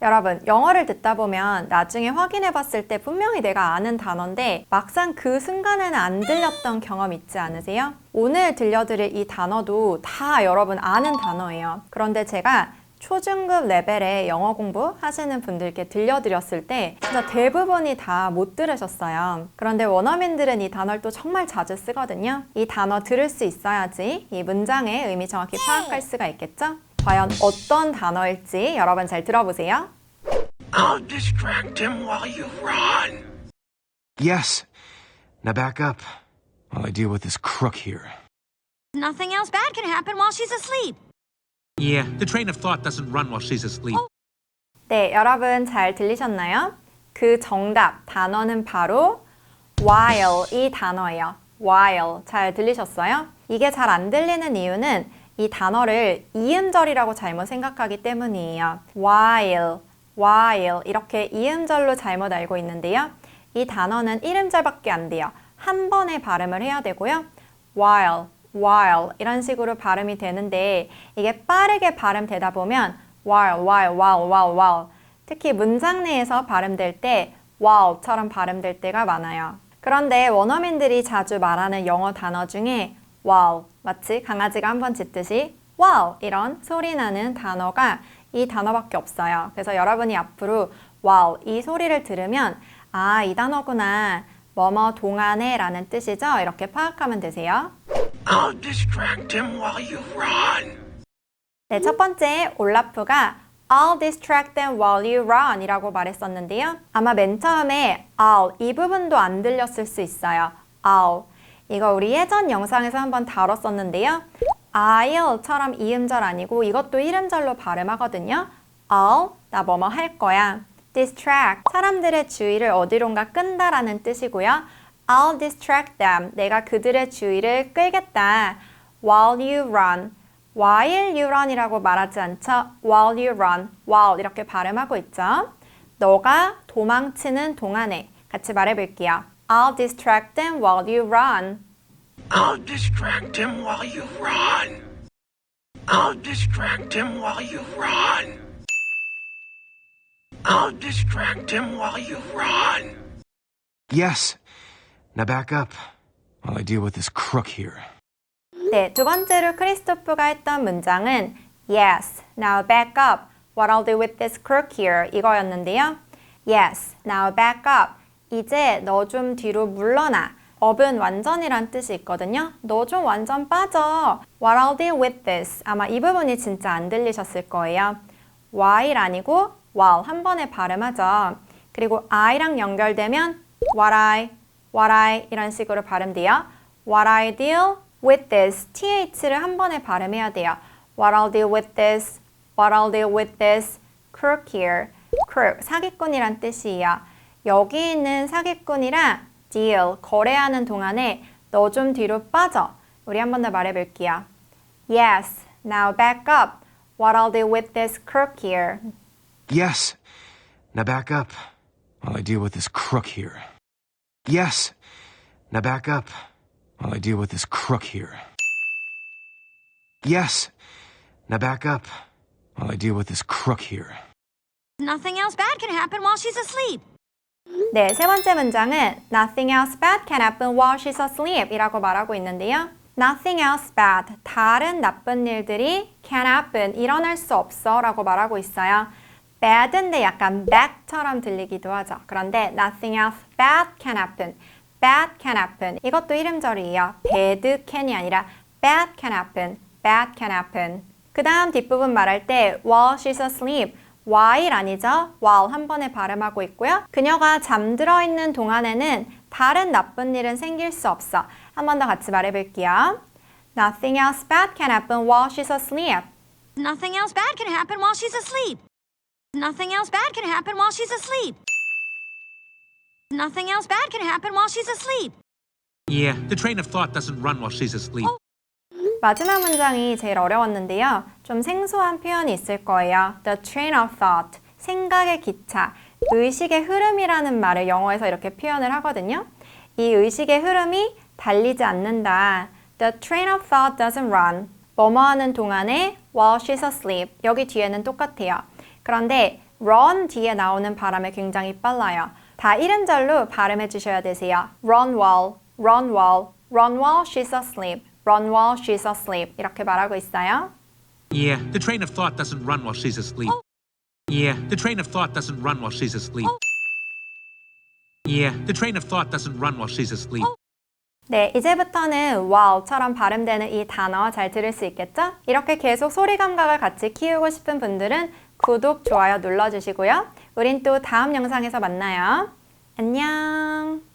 여러분, 영어를 듣다 보면 나중에 확인해 봤을 때 분명히 내가 아는 단어인데 막상 그 순간에는 안 들렸던 경험 있지 않으세요? 오늘 들려드릴 이 단어도 다 여러분 아는 단어예요. 그런데 제가 초중급 레벨의 영어 공부 하시는 분들께 들려드렸을 때 진짜 대부분이 다 못 들으셨어요. 그런데 원어민들은 이 단어를 또 정말 자주 쓰거든요. 이 단어 들을 수 있어야지 이 문장의 의미 정확히 파악할 수가 있겠죠? 과연 어떤 단어일지 여러분 잘 들어보세요. I'll distract him while you run. Yes. Now back up while I deal with this crook here. Nothing else bad can happen while she's asleep. Yeah, the train of thought doesn't run while she's asleep. 네, 여러분 잘 들리셨나요? 그 정답 단어는 바로 while 이 단어예요. while 잘 들리셨어요? 이게 잘 안 들리는 이유는 이 단어를 이음절이라고 잘못 생각하기 때문이에요. while, while 이렇게 이음절로 잘못 알고 있는데요. 이 단어는 1음절밖에 안 돼요. 한 번에 발음을 해야 되고요. while, while 이런 식으로 발음이 되는데 이게 빠르게 발음되다 보면 while, while, while, while, while 특히 문장 내에서 발음될 때 while처럼 발음될 때가 많아요. 그런데 원어민들이 자주 말하는 영어 단어 중에 wow, 마치 강아지가 한 번 짖듯이 wow 이런 소리 나는 단어가 이 단어밖에 없어요. 그래서 여러분이 앞으로 wow 이 소리를 들으면 아, 이 단어구나. 뭐뭐 동안에 라는 뜻이죠. 이렇게 파악하면 되세요. I'll distract him while you run. 네, 첫 번째 올라프가 I'll distract them while you run 이라고 말했었는데요. 아마 맨 처음에 I'll 이 부분도 안 들렸을 수 있어요. I'll 이거 우리 예전 영상에서 한번 다뤘었는데요. I'll처럼 이음절 아니고 이것도 이름절로 발음하거든요. I'll 나 뭐뭐 할 거야. distract 사람들의 주의를 어디론가 끈다라는 뜻이고요. I'll distract them 내가 그들의 주의를 끌겠다. while you run while you run이라고 말하지 않죠. while you run, while 이렇게 발음하고 있죠. 너가 도망치는 동안에 같이 말해볼게요. I'll distract them while you run. I'll distract him while you run. I'll distract him while you run. I'll distract him while you run. Yes. Now back up while I deal with this crook here. 네, 두 번째로 크리스토프가 했던 문장은 Yes, now back up. What I'll do with this crook here 이거였는데요. Yes, now back up. 이제 너 좀 뒤로 물러나. Up은 완전이란 뜻이 있거든요. 너 좀 완전 빠져. What I'll do with this. 아마 이 부분이 진짜 안 들리셨을 거예요. while 아니고 while 한 번에 발음하죠. 그리고 I랑 연결되면 what I, what I 이런 식으로 발음돼요. What I deal with this, th를 한 번에 발음해야 돼요. What I'll deal with this, what I'll deal with this, crook here. crook, 사기꾼이란 뜻이에요. 여기 있는 사기꾼이랑 deal, 거래하는 동안에 너 좀 뒤로 빠져. 우리 한 번 더 말해볼게요. Yes, now back up. What I'll do with this crook here. Yes. Now back up while I deal with this crook here. Yes. Now back up while I deal with this crook here. Yes. Now back up while I deal with this crook here. Nothing else bad can happen while she's asleep. 네, 세 번째 문장은 Nothing else bad can happen while she's asleep 이라고 말하고 있는데요. Nothing else bad, 다른 나쁜 일들이 can happen, 일어날 수 없어 라고 말하고 있어요. bad인데 약간 bad처럼 들리기도 하죠. 그런데 nothing else bad can happen, bad can happen 이것도 이름절이에요. bad can이 아니라 bad can happen, bad can happen 그 다음 뒷부분 말할 때 while she's asleep while 아니죠? while 한 번에 발음하고 있고요. 그녀가 잠들어 있는 동안에는 다른 나쁜 일은 생길 수 없어. 한 번 더 같이 말해볼게요. Nothing else bad can happen while she's asleep. Nothing else bad can happen while she's asleep. Nothing else bad can happen while she's asleep. Nothing else bad can happen while she's asleep. Yeah, the train of thought doesn't run while she's asleep. 마지막 문장이 제일 어려웠는데요. 좀 생소한 표현이 있을 거예요. The train of thought. 생각의 기차. 의식의 흐름이라는 말을 영어에서 이렇게 표현을 하거든요. 이 의식의 흐름이 달리지 않는다. The train of thought doesn't run. 뭐뭐 하는 동안에 while she's asleep. 여기 뒤에는 똑같아요. 그런데 run 뒤에 나오는 발음이 굉장히 빨라요. 다 이름절로 발음해 주셔야 되세요. run while, run while, run while she's asleep, run while she's asleep 이렇게 말하고 있어요. Yeah, the train of thought doesn't run while she's asleep. Yeah, the train of thought doesn't run while she's asleep. Yeah, the train of thought doesn't run while she's asleep. 네, 이제부터는 while처럼 발음되는 이 단어 잘 들을 수 있겠죠? 이렇게 계속 소리 감각을 같이 키우고 싶은 분들은 구독, 좋아요 눌러주시고요. 우린 또 다음 영상에서 만나요. 안녕!